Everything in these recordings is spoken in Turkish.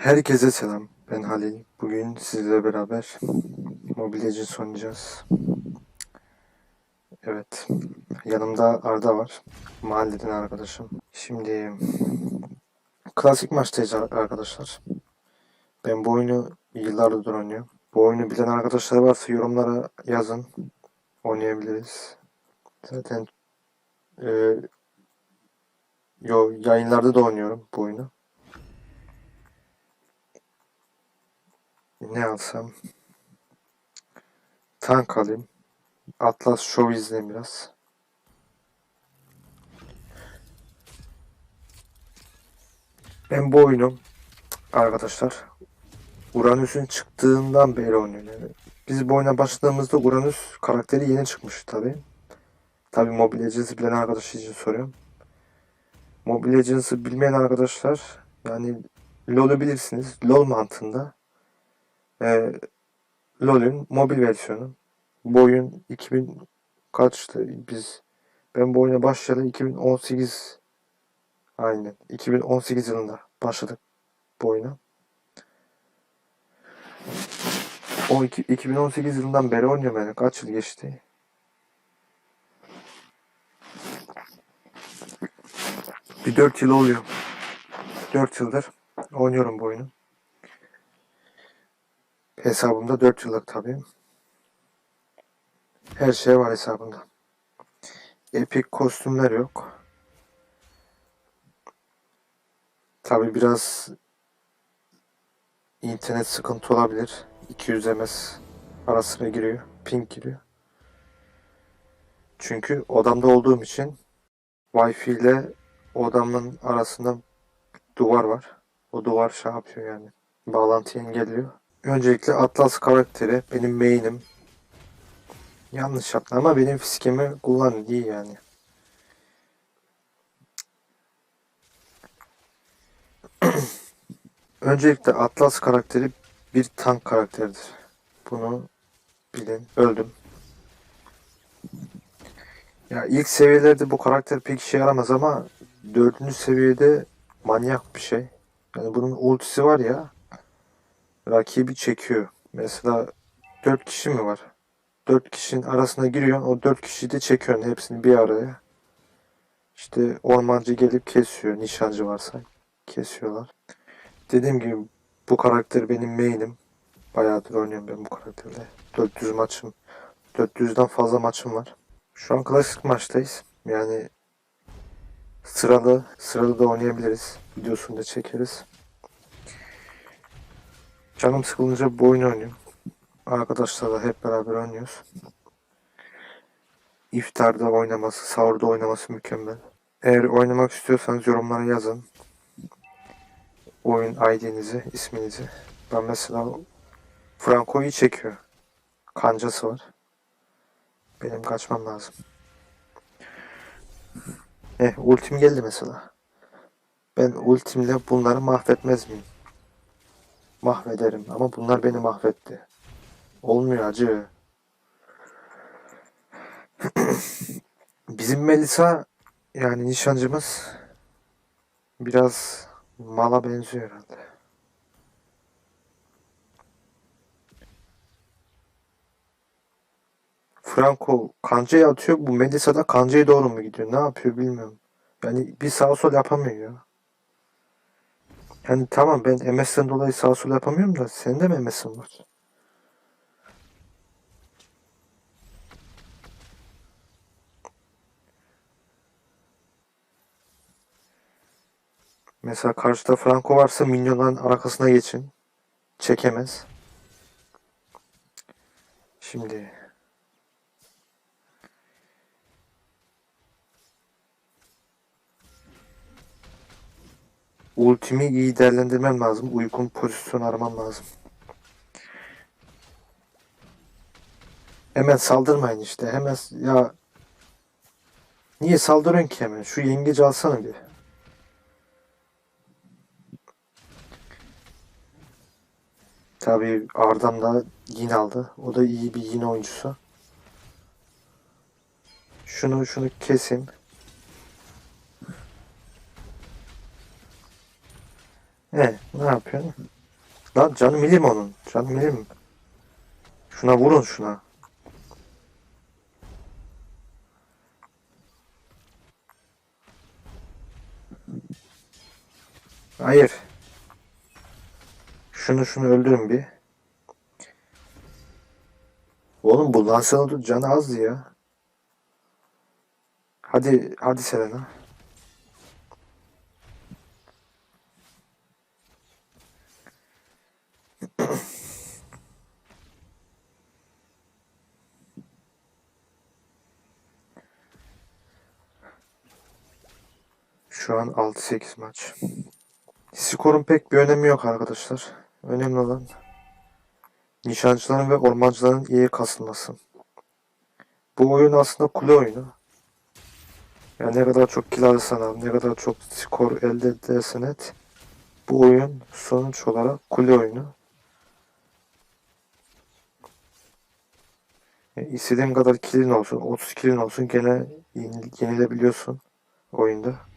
Herkese selam. Ben Halil. Bugün sizle beraber Mobile Legends oynayacağız. Evet. Yanımda Arda var. Mahalleden arkadaşım. Şimdi klasik maçtayız ar- arkadaşlar. Ben bu oyunu yıllardır oynuyorum. Bu oyunu bilen arkadaşlar varsa yorumlara yazın. Oynayabiliriz. Zaten e, yo, yayınlarda da oynuyorum bu oyunu. Ne alsam? Tank alayım. Atlas Show izleyeyim biraz. Ben bu oyunu arkadaşlar Uranüs'ün çıktığından beri oynuyorum. Yani biz bu oyuna başladığımızda Uranüs karakteri yeni çıkmış tabi. Tabi Mobile Legends'ı bilen arkadaş için soruyorum. Mobile Legends'ı bilmeyen arkadaşlar yani LoL'u bilirsiniz. LoL mantığında e, LoL'ün mobil versiyonu. Bu oyun 2000 kaçtı? Biz ben bu oyuna başlayalı 2018 aynen 2018 yılında başladık bu oyuna. O iki- 2018 yılından beri oynuyorum yani. Kaç yıl geçti? Bir 4 yıl oluyor. 4 yıldır oynuyorum bu oyunu. Hesabımda 4 yıllık tabii. Her şey var hesabımda. Epik kostümler yok. Tabii biraz internet sıkıntı olabilir. 200 ms ara sıra giriyor. Ping giriyor. Çünkü odamda olduğum için Wi-Fi ile odamın arasında duvar var. O duvar şey yapıyor yani. Bağlantıyı engelliyor. Öncelikle Atlas karakteri benim main'im. Yanlış yaptı ama benim fiskimi kullan iyi yani. Öncelikle Atlas karakteri bir tank karakteridir. Bunu bilin. Öldüm. Ya ilk seviyelerde bu karakter pek işe yaramaz ama dördüncü seviyede manyak bir şey. Yani bunun ultisi var ya rakibi çekiyor. Mesela 4 kişi mi var? 4 kişinin arasına giriyorsun. O 4 kişiyi de çekiyorsun hepsini bir araya. İşte ormancı gelip kesiyor. Nişancı varsa kesiyorlar. Dediğim gibi bu karakter benim main'im. Bayağıdır oynuyorum ben bu karakterle. 400 maçım. 400'den fazla maçım var. Şu an klasik maçtayız. Yani sıralı sıralı da oynayabiliriz. Videosunu da çekeriz. Canım sıkılınca bu oyunu oynuyorum. Arkadaşlarla hep beraber oynuyoruz. İftarda oynaması, sahurda oynaması mükemmel. Eğer oynamak istiyorsanız yorumlara yazın. Oyun ID'nizi, isminizi. Ben mesela Franco'yu çekiyor. Kancası var. Benim kaçmam lazım. Eh, ultim geldi mesela. Ben ultimle bunları mahvetmez miyim? Mahvederim ama bunlar beni mahvetti. Olmuyor acı. Bizim Melisa yani nişancımız biraz mala benziyor herhalde. Franco kancayı atıyor. Bu Melisa da kancaya doğru mu gidiyor? Ne yapıyor bilmiyorum. Yani bir sağ sol yapamıyor ya. Yani tamam ben MS'den dolayı sağ sol yapamıyorum da senin de mi MS'in var? Mesela karşıda Franco varsa minyonların arkasına geçin. Çekemez. Şimdi ultimi iyi değerlendirmem lazım. Uygun pozisyon aramam lazım. Hemen saldırmayın işte. Hemen ya niye saldırıyorsun ki hemen? Şu yengeci alsana bir. Tabii Arda'm da yin aldı. O da iyi bir yin oyuncusu. Şunu şunu keseyim. Ne? Ne yapıyorsun? Lan canı milim onun. Canı milim. Şuna vurun şuna. Hayır. Şunu şunu öldürün bir. Oğlum bu Lancelot'un canı azdı ya. Hadi hadi Selena. Şu an 6-8 maç. Skorun pek bir önemi yok arkadaşlar. Önemli olan nişancıların ve ormancıların iyi kasılması. Bu oyun aslında kule oyunu. Yani ne kadar çok kill alırsan al, ne kadar çok skor elde edersen et. Bu oyun sonuç olarak kule oyunu. Yani istediğin kadar killin olsun, 30 killin olsun gene yenil- yenilebiliyorsun oyunda.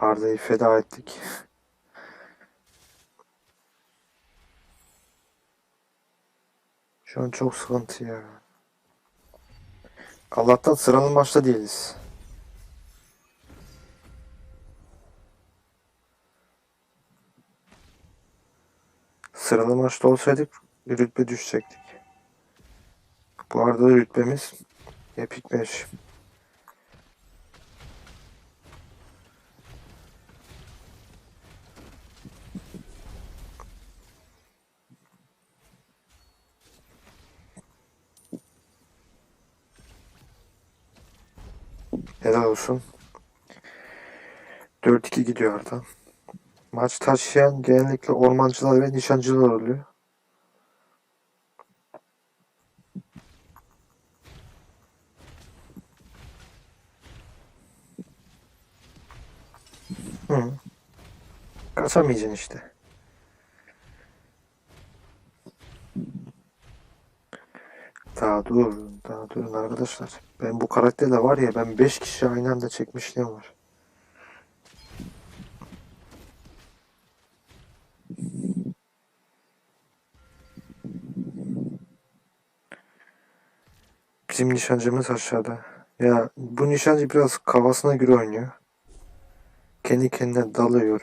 Arda'yı feda ettik. Şu an çok sıkıntı ya. Allah'tan sıralı maçta değiliz. Sıralı maçta olsaydık rütbe düşecektik. Bu arada rütbemiz Epic 5. Helal olsun. 4-2 gidiyor Arda. Maç taşıyan genellikle ormancılar ve nişancılar oluyor. Hı. Kaçamayacaksın işte. Daha dur, daha durun arkadaşlar. Ben bu karakterle var ya ben 5 kişi aynı anda çekmişliğim var. Bizim nişancımız aşağıda. Ya bu nişancı biraz kafasına göre oynuyor. Kendi kendine dalıyor.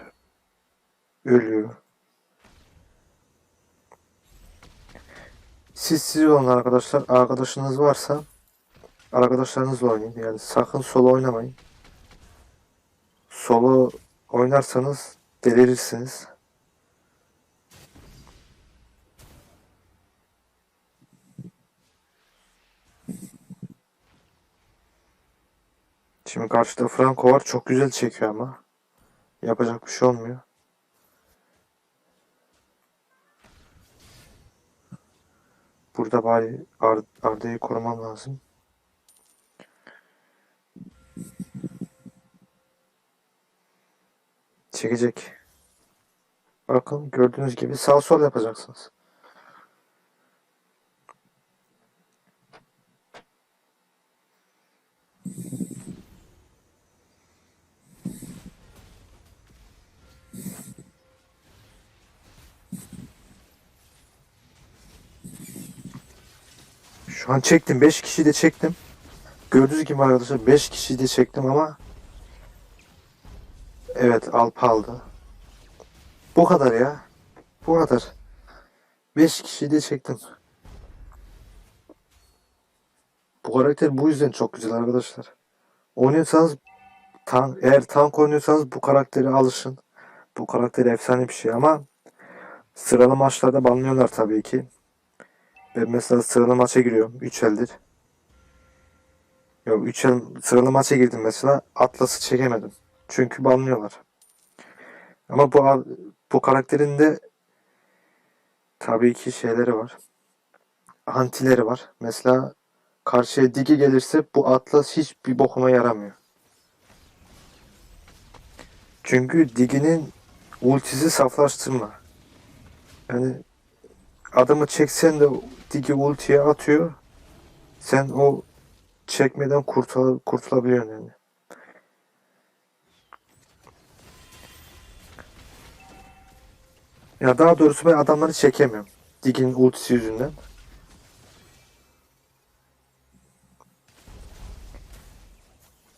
Ölüyor. Siz siz olun arkadaşlar. Arkadaşınız varsa arkadaşlarınızla oynayın. Yani sakın solo oynamayın. Solo oynarsanız delirirsiniz. Şimdi karşıda Franco var. Çok güzel çekiyor ama. Yapacak bir şey olmuyor. Burada bari Ar Arda'yı korumam lazım. Çekecek. Bakın gördüğünüz gibi sağ sol yapacaksınız. Şu an çektim. 5 kişi de çektim. Gördüğünüz gibi arkadaşlar 5 kişi de çektim ama Evet Alp aldı. Bu kadar ya. Bu kadar. 5 kişi de çektim. Bu karakter bu yüzden çok güzel arkadaşlar. Oynuyorsanız tank, eğer tank oynuyorsanız bu karakteri alışın. Bu karakter efsane bir şey ama sıralı maçlarda banlıyorlar tabii ki. Ben mesela sıralı maça giriyorum. 3 eldir. Yok 3 el sıralı maça girdim mesela. Atlas'ı çekemedim. Çünkü banlıyorlar. Ama bu bu karakterin de tabii ki şeyleri var. Antileri var. Mesela karşıya digi gelirse bu Atlas hiçbir bokuma yaramıyor. Çünkü diginin ultisi saflaştırma. Yani adamı çeksen de digi ultiye atıyor. Sen o çekmeden kurtul kurtulabiliyorsun yani. Ya daha doğrusu ben adamları çekemiyorum. Digin ultisi yüzünden.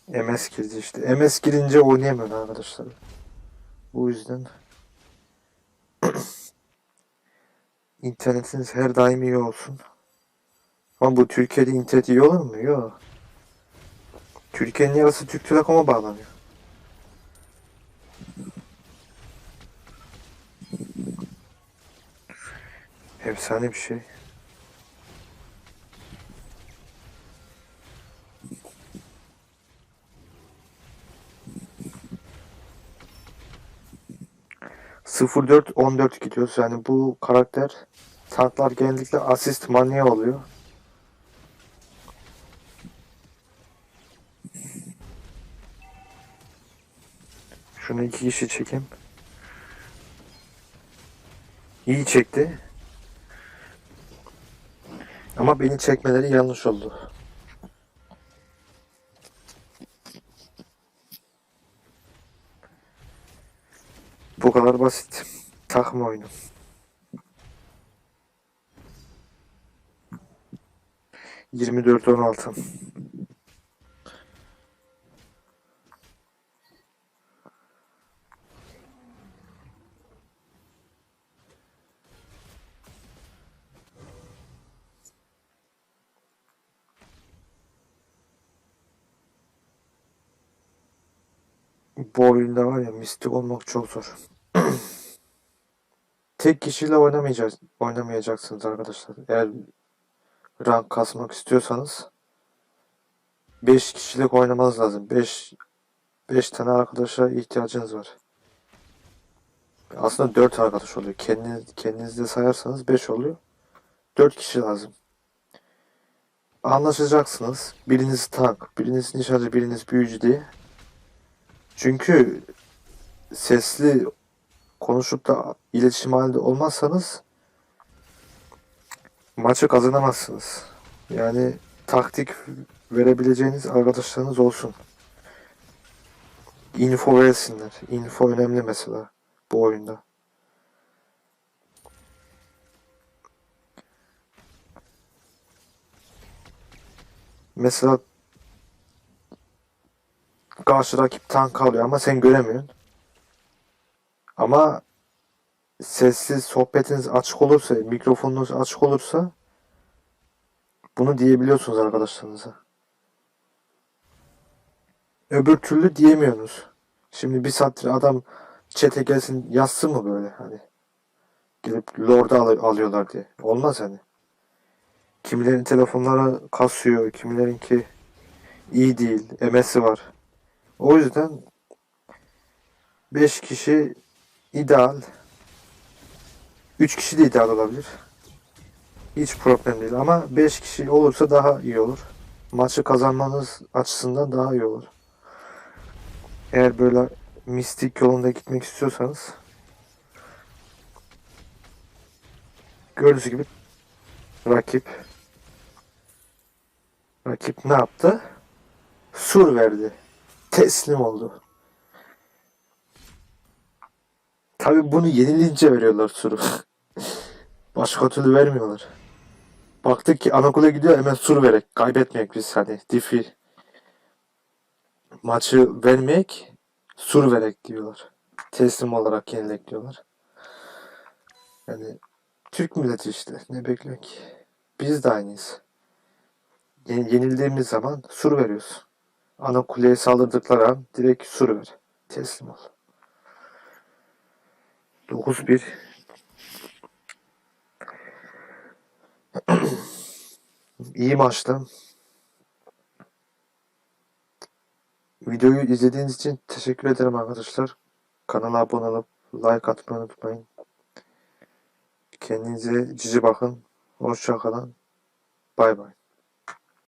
MS girdi işte. MS girince oynayamıyorum arkadaşlar. Bu yüzden internetiniz her daim iyi olsun. Ama bu Türkiye'de internet iyi olur mu? Yok. Türkiye'nin yarısı Türk Telekom'a bağlanıyor. Efsane bir şey. Sıfır dört on dört gidiyoruz. Yani bu karakter tanklar genellikle asist manya oluyor. Şunu iki kişi çekeyim. İyi çekti. Ama beni çekmeleri yanlış oldu. Bu kadar basit. Takma oyunu. Yirmi dört on altı. Bu oyunda var ya mistik olmak çok zor. Tek kişiyle oynamayacağız, oynamayacaksınız arkadaşlar. Eğer rank kasmak istiyorsanız 5 kişilik oynamanız lazım. 5 5 tane arkadaşa ihtiyacınız var. Aslında 4 arkadaş oluyor. Kendiniz, kendiniz de sayarsanız 5 oluyor. 4 kişi lazım. Anlaşacaksınız. Biriniz tank, biriniz nişancı, biriniz büyücü diye. Çünkü sesli konuşup da iletişim halinde olmazsanız maçı kazanamazsınız. Yani taktik verebileceğiniz arkadaşlarınız olsun. Info versinler. Info önemli mesela bu oyunda. Mesela karşı rakip tank alıyor ama sen göremiyorsun. Ama sessiz sohbetiniz açık olursa, mikrofonunuz açık olursa bunu diyebiliyorsunuz arkadaşlarınıza. Öbür türlü diyemiyorsunuz. Şimdi bir saattir adam çete gelsin yazsın mı böyle hani? Gelip Lord'a al- alıyorlar diye. Olmaz hani. Kimilerin telefonları kasıyor, kimilerinki iyi değil, MS'i var. O yüzden 5 kişi ideal. 3 kişi de ideal olabilir. Hiç problem değil ama 5 kişi olursa daha iyi olur. Maçı kazanmanız açısından daha iyi olur. Eğer böyle mistik yolunda gitmek istiyorsanız gördüğünüz gibi rakip rakip ne yaptı? Sur verdi. Teslim oldu. Tabi bunu yenilince veriyorlar suru. Başka türlü vermiyorlar. Baktık ki Anakule gidiyor hemen sur verek. Kaybetmeyek biz hani difi. Maçı vermeyek sur verek diyorlar. Teslim olarak yenilek diyorlar. Yani Türk milleti işte ne bekliyor ki. Biz de aynıyız. Yen- Yenildiğimiz zaman sur veriyoruz. Ana kuleye saldırdıkları an direkt sur ver. Teslim ol. 9-1 İyi maçtı. Videoyu izlediğiniz için teşekkür ederim arkadaşlar. Kanala abone olup like atmayı unutmayın. Kendinize cici bakın. Hoşça kalın. Bay bay.